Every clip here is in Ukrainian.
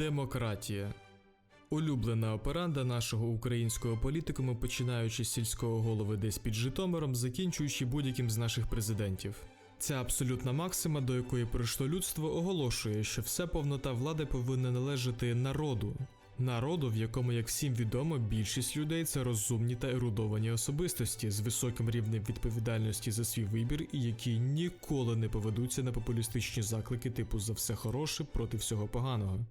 Демократія. Улюблена операнда нашого українського політикуму, починаючи з сільського голови десь під Житомиром, закінчуючи будь-яким з наших президентів. Ця абсолютна максима, до якої прийшло людство, оголошує, що вся повнота влади повинна належати народу. Народу, в якому, як всім відомо, більшість людей це розумні та ерудовані особистості з високим рівнем відповідальності за свій вибір і які ніколи не поведуться на популістичні заклики типу за все хороше проти всього поганого.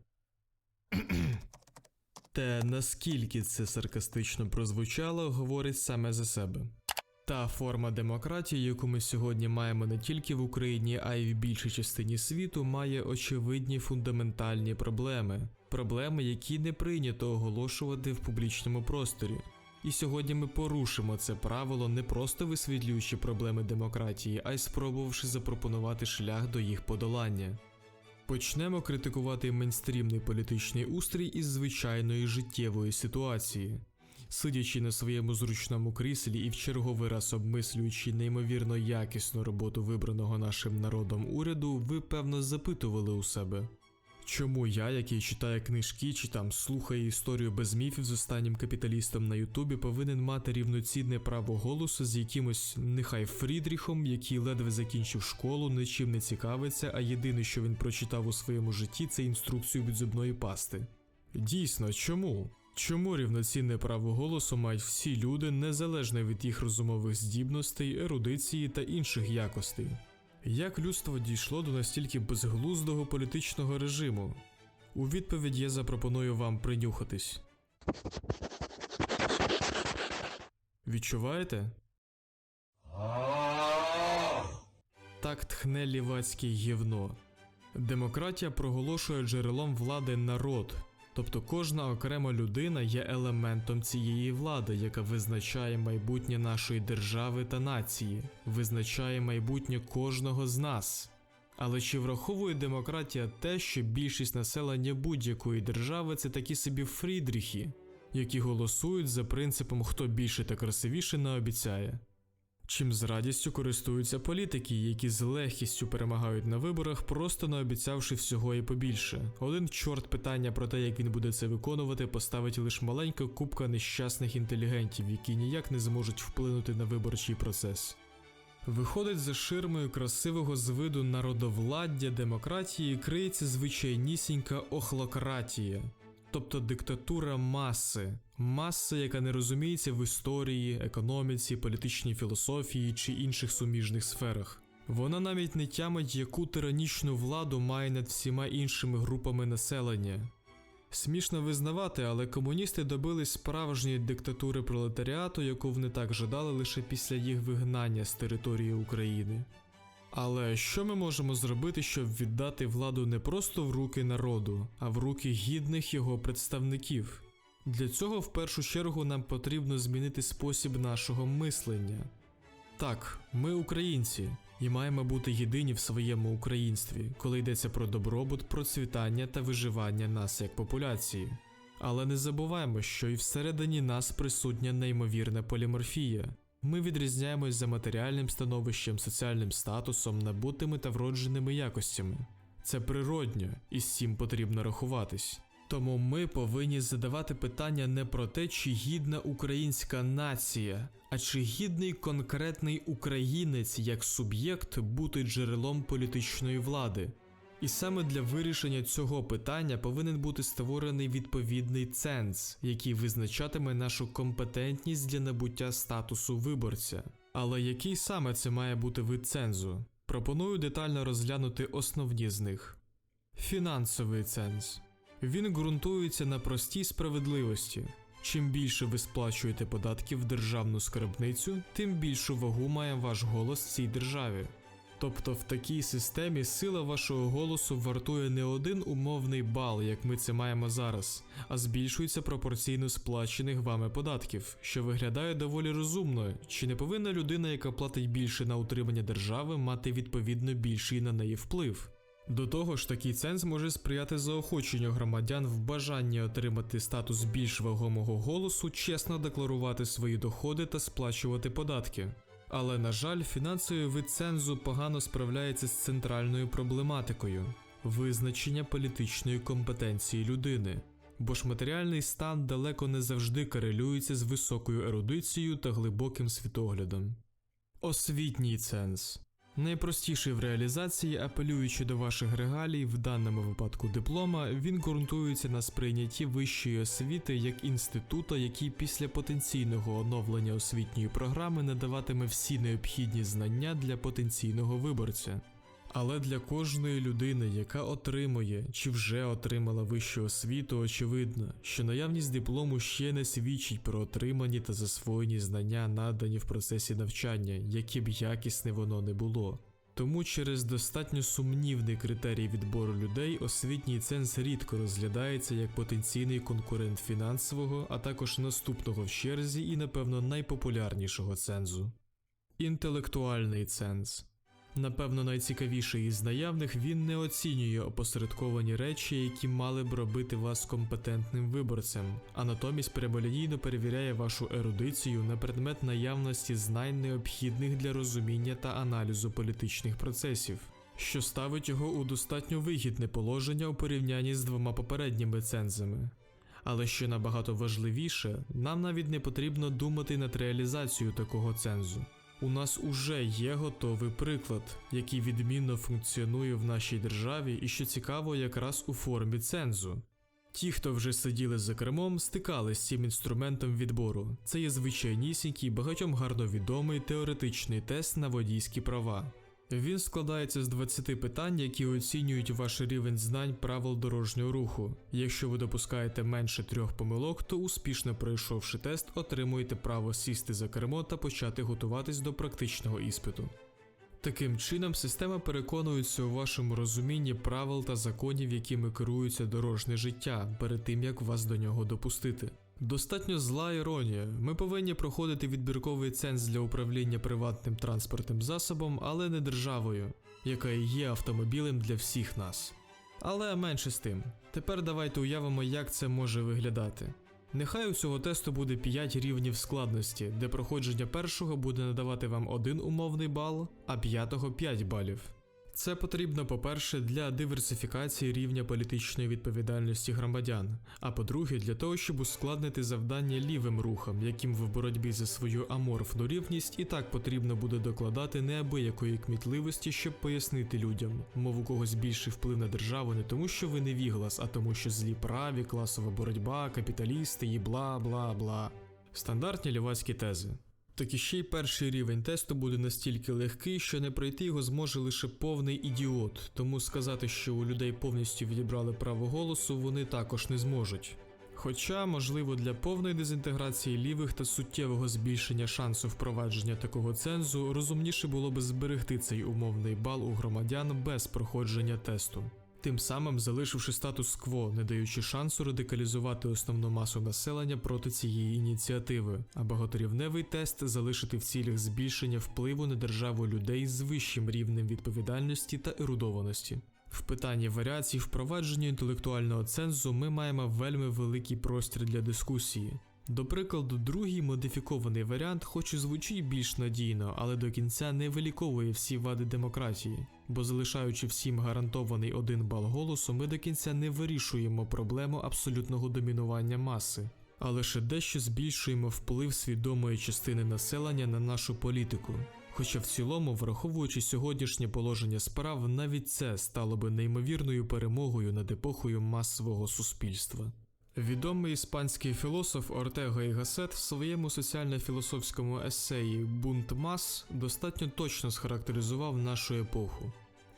Те, наскільки це саркастично прозвучало, говорить саме за себе. Та форма демократії, яку ми сьогодні маємо не тільки в Україні, а й в більшій частині світу, має очевидні фундаментальні проблеми, проблеми, які не прийнято оголошувати в публічному просторі. І сьогодні ми порушимо це правило, не просто висвітлюючи проблеми демократії, а й спробувавши запропонувати шлях до їх подолання. Почнемо критикувати мейнстрімний політичний устрій із звичайної життєвої ситуації. Сидячи на своєму зручному кріслі і в черговий раз обмислюючи неймовірно якісну роботу вибраного нашим народом уряду, ви певно запитували у себе. Чому я, який читає книжки чи там слухає історію без міфів з останнім капіталістом на Ютубі, повинен мати рівноцінне право голосу з якимось нехай Фрідріхом, який ледве закінчив школу, нічим не цікавиться, а єдине, що він прочитав у своєму житті, це інструкцію від зубної пасти. Дійсно, чому? Чому рівноцінне право голосу мають всі люди незалежно від їх розумових здібностей, ерудиції та інших якостей? Як людство дійшло до настільки безглуздого політичного режиму? У відповідь я запропоную вам принюхатись. Відчуваєте? Так тхне лівацьке гівно. Демократія проголошує джерелом влади народ, тобто кожна окрема людина є елементом цієї влади, яка визначає майбутнє нашої держави та нації, визначає майбутнє кожного з нас. Але чи враховує демократія те, що більшість населення будь-якої держави це такі собі фрідріхи, які голосують за принципом хто більше та красивіше не обіцяє? Чим з радістю користуються політики, які з легкістю перемагають на виборах, просто не обіцявши всього і побільше. Один чорт питання про те, як він буде це виконувати, поставить лише маленька купка нещасних інтелігентів, які ніяк не зможуть вплинути на виборчий процес. Виходить за ширмою красивого з виду народовладдя демократії криється звичайнісінька охлократія, тобто диктатура маси, маси, яка не розуміється в історії, економіці, політичній філософії чи інших суміжних сферах. Вона навіть не тямить, яку тиранічну владу має над всіма іншими групами населення. Смішно визнавати, але комуністи добились справжньої диктатури пролетаріату, яку вони так жадали лише після їх вигнання з території України. Але що ми можемо зробити, щоб віддати владу не просто в руки народу, а в руки гідних його представників? Для цього в першу чергу нам потрібно змінити спосіб нашого мислення. Так, ми українці і маємо бути єдині в своєму українстві, коли йдеться про добробут, процвітання та виживання нас як популяції. Але не забуваємо, що і всередині нас присутня неймовірна поліморфія. Ми відрізняємось за матеріальним становищем, соціальним статусом, набутими та вродженими якостями. Це природньо, і з цим потрібно рахуватись. Тому ми повинні задавати питання не про те, чи гідна українська нація, а чи гідний конкретний українець як суб'єкт бути джерелом політичної влади. І саме для вирішення цього питання повинен бути створений відповідний ценз, який визначатиме нашу компетентність для набуття статусу виборця. Але який саме це має бути вид цензу? Пропоную детально розглянути основні з них. Фінансовий ценз. Він ґрунтується на простій справедливості. Чим більше ви сплачуєте податків в державну скарбницю, тим більшу вагу має ваш голос в цій державі. Тобто в такій системі сила вашого голосу вартує не один умовний бал, як ми це маємо зараз, а збільшується пропорційно сплачених вами податків, що виглядає доволі розумно, чи не повинна людина, яка платить більше на утримання держави, мати відповідно більший на неї вплив. До того ж, такий ценз може сприяти заохоченню громадян в бажанні отримати статус більш вагомого голосу, чесно декларувати свої доходи та сплачувати податки. Але, на жаль, фінансовий вид цензу погано справляється з центральною проблематикою. визначення політичної компетенції людини, бо ж матеріальний стан далеко не завжди корелюється з високою ерудицією та глибоким світоглядом. Освітній ценз найпростіший в реалізації, апелюючи до ваших регалій, в даному випадку диплома, він ґрунтується на сприйнятті вищої освіти як інститута, який після потенційного оновлення освітньої програми надаватиме всі необхідні знання для потенційного виборця. Але для кожної людини, яка отримує чи вже отримала вищу освіту, очевидно, що наявність диплому ще не свідчить про отримані та засвоєні знання, надані в процесі навчання, яке б якісне воно не було. Тому через достатньо сумнівний критерій відбору людей освітній ценз рідко розглядається як потенційний конкурент фінансового, а також наступного в черзі і, напевно, найпопулярнішого цензу. Інтелектуальний ценз. Напевно, найцікавіший із наявних він не оцінює опосередковані речі, які мали б робити вас компетентним виборцем, а натомість прямолінійно перевіряє вашу ерудицію на предмет наявності знань, необхідних для розуміння та аналізу політичних процесів, що ставить його у достатньо вигідне положення у порівнянні з двома попередніми цензами. Але що набагато важливіше, нам навіть не потрібно думати над реалізацією такого цензу. У нас уже є готовий приклад, який відмінно функціонує в нашій державі і що цікаво, якраз у формі цензу. Ті, хто вже сиділи за кермом, стикались з цим інструментом відбору. Це є звичайнісінький, багатьом гарно відомий теоретичний тест на водійські права. Він складається з 20 питань, які оцінюють ваш рівень знань правил дорожнього руху. Якщо ви допускаєте менше трьох помилок, то успішно пройшовши тест, отримуєте право сісти за кермо та почати готуватись до практичного іспиту. Таким чином, система переконується у вашому розумінні правил та законів, якими керується дорожнє життя, перед тим як вас до нього допустити. Достатньо зла іронія. Ми повинні проходити відбірковий ценз для управління приватним транспортним засобом, але не державою, яка і є автомобілем для всіх нас. Але менше з тим. Тепер давайте уявимо, як це може виглядати. Нехай у цього тесту буде 5 рівнів складності, де проходження першого буде надавати вам один умовний бал, а п'ятого 5 балів. Це потрібно, по-перше, для диверсифікації рівня політичної відповідальності громадян, а по-друге, для того, щоб ускладнити завдання лівим рухам, яким в боротьбі за свою аморфну рівність і так потрібно буде докладати неабиякої кмітливості, щоб пояснити людям, мов у когось більший вплив на державу не тому, що ви не віглас, а тому, що злі праві, класова боротьба, капіталісти і бла бла бла. Стандартні лівацькі тези. Так і ще й перший рівень тесту буде настільки легкий, що не пройти його зможе лише повний ідіот, тому сказати, що у людей повністю відібрали право голосу, вони також не зможуть. Хоча, можливо, для повної дезінтеграції лівих та суттєвого збільшення шансу впровадження такого цензу розумніше було би зберегти цей умовний бал у громадян без проходження тесту тим самим залишивши статус-кво, не даючи шансу радикалізувати основну масу населення проти цієї ініціативи, а багаторівневий тест залишити в цілях збільшення впливу на державу людей з вищим рівнем відповідальності та ерудованості. В питанні варіацій впровадження інтелектуального цензу ми маємо вельми великий простір для дискусії. До прикладу, другий модифікований варіант, хоч і звучить більш надійно, але до кінця не виліковує всі вади демократії, бо залишаючи всім гарантований один бал голосу, ми до кінця не вирішуємо проблему абсолютного домінування маси, а лише дещо збільшуємо вплив свідомої частини населення на нашу політику. Хоча в цілому, враховуючи сьогоднішнє положення справ, навіть це стало би неймовірною перемогою над епохою масового суспільства. Відомий іспанський філософ Ортего і Гасет в своєму соціально-філософському есеї Бунт мас достатньо точно схарактеризував нашу епоху.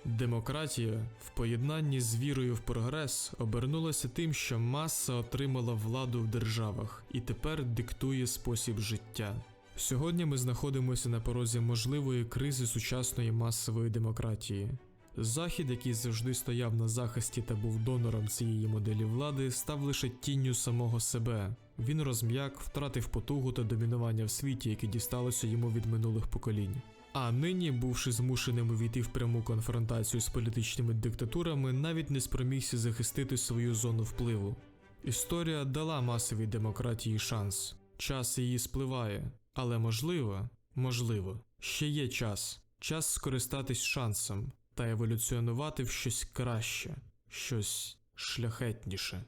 Демократія в поєднанні з вірою в прогрес обернулася тим, що маса отримала владу в державах і тепер диктує спосіб життя. Сьогодні ми знаходимося на порозі можливої кризи сучасної масової демократії. Захід, який завжди стояв на захисті та був донором цієї моделі влади, став лише тінню самого себе. Він розм'як, втратив потугу та домінування в світі, яке дісталося йому від минулих поколінь. А нині, бувши змушеним увійти в пряму конфронтацію з політичними диктатурами, навіть не спромігся захистити свою зону впливу. Історія дала масовій демократії шанс, час її спливає, але можливо, можливо, ще є час, час скористатись шансом та еволюціонувати в щось краще, щось шляхетніше.